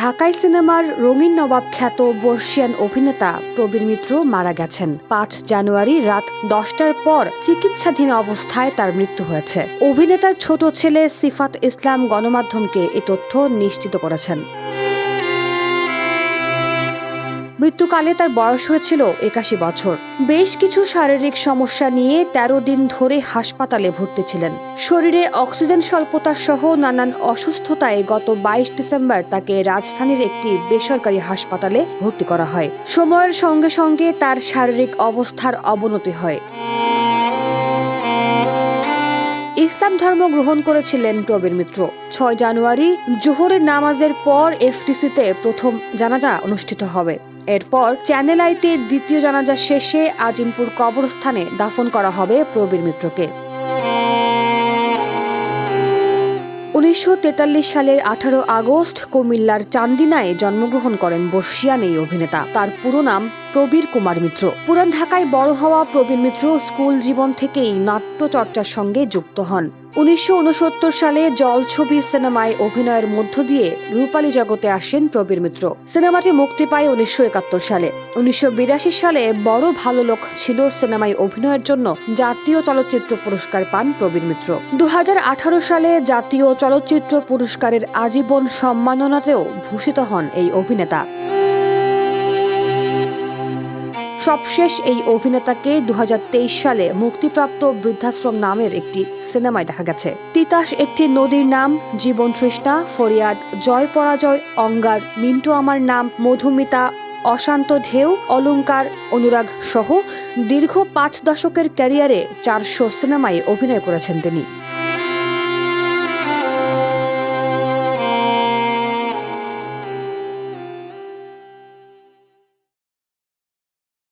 ঢাকাই সিনেমার রঙিন নবাব খ্যাত বর্ষিয়ান অভিনেতা প্রবীর মিত্র মারা গেছেন। পাঁচ জানুয়ারি রাত দশটার পর চিকিৎসাধীন অবস্থায় তার মৃত্যু হয়েছে। অভিনেতার ছোট ছেলে সিফাত ইসলাম গণমাধ্যমকে এ তথ্য নিশ্চিত করেছেন। মৃত্যুকালে তার বয়স হয়েছিল একাশি বছর। বেশ কিছু শারীরিক সমস্যা নিয়ে তেরো দিন ধরে হাসপাতালে ভর্তি ছিলেন। শরীরে অক্সিজেন স্বল্পতা সহ নানান অসুস্থতায় গত বাইশ ডিসেম্বর তাকে রাজধানীর একটি বেসরকারি হাসপাতালে ভর্তি করা হয়। সময়ের সঙ্গে সঙ্গে তার শারীরিক অবস্থার অবনতি হয়। ইসলাম ধর্ম গ্রহণ করেছিলেন প্রবীর মিত্র। ছয় জানুয়ারি জোহরের নামাজের পর এফটিসিতে প্রথম জানাজা অনুষ্ঠিত হবে। এরপর চ্যানেল আইতে দ্বিতীয় জানাজা শেষে আজিমপুর কবরস্থানে দাফন করা হবে প্রবীর মিত্রকে। উনিশশো তেতাল্লিশ সালের আঠারো আগস্ট কুমিল্লার চান্দিনায় জন্মগ্রহণ করেন বর্ষিয়ান এই অভিনেতা। তার পুরো নাম প্রবীর কুমার মিত্র। পুরান ঢাকায় বড় হওয়া প্রবীর মিত্র স্কুল জীবন থেকেই নাট্যচর্চার সঙ্গে যুক্ত হন। উনিশশো উনসত্তর সালে জলছবি সিনেমায় অভিনয়ের মধ্য দিয়ে রূপালী জগতে আসেন প্রবীর মিত্র। সিনেমাটি মুক্তি পায় উনিশশো একাত্তর সালে। উনিশশো বিরাশি সালে বড় ভালো লোক ছিল সিনেমায় অভিনয়ের জন্য জাতীয় চলচ্চিত্র পুরস্কার পান প্রবীর মিত্র। দু হাজার আঠারো সালে জাতীয় চলচ্চিত্র পুরস্কারের আজীবন সম্মাননাতেও ভূষিত হন এই অভিনেতা। সবশেষ এই অভিনেতাকে দু হাজার তেইশ সালে মুক্তিপ্রাপ্ত বৃদ্ধাশ্রম নামের একটি সিনেমায় দেখা গেছে। তিতাস একটি নদীর নাম, জীবন তৃষ্ণা, ফরিয়াদ, জয় পরাজয়, অঙ্গার, মিন্টু আমার নাম, মধুমিতা, অশান্ত ঢেউ অলঙ্কার অনুরাগ সহ দীর্ঘ পাঁচ দশকের ক্যারিয়ারে চারশো সিনেমায় অভিনয় করেছেন তিনি।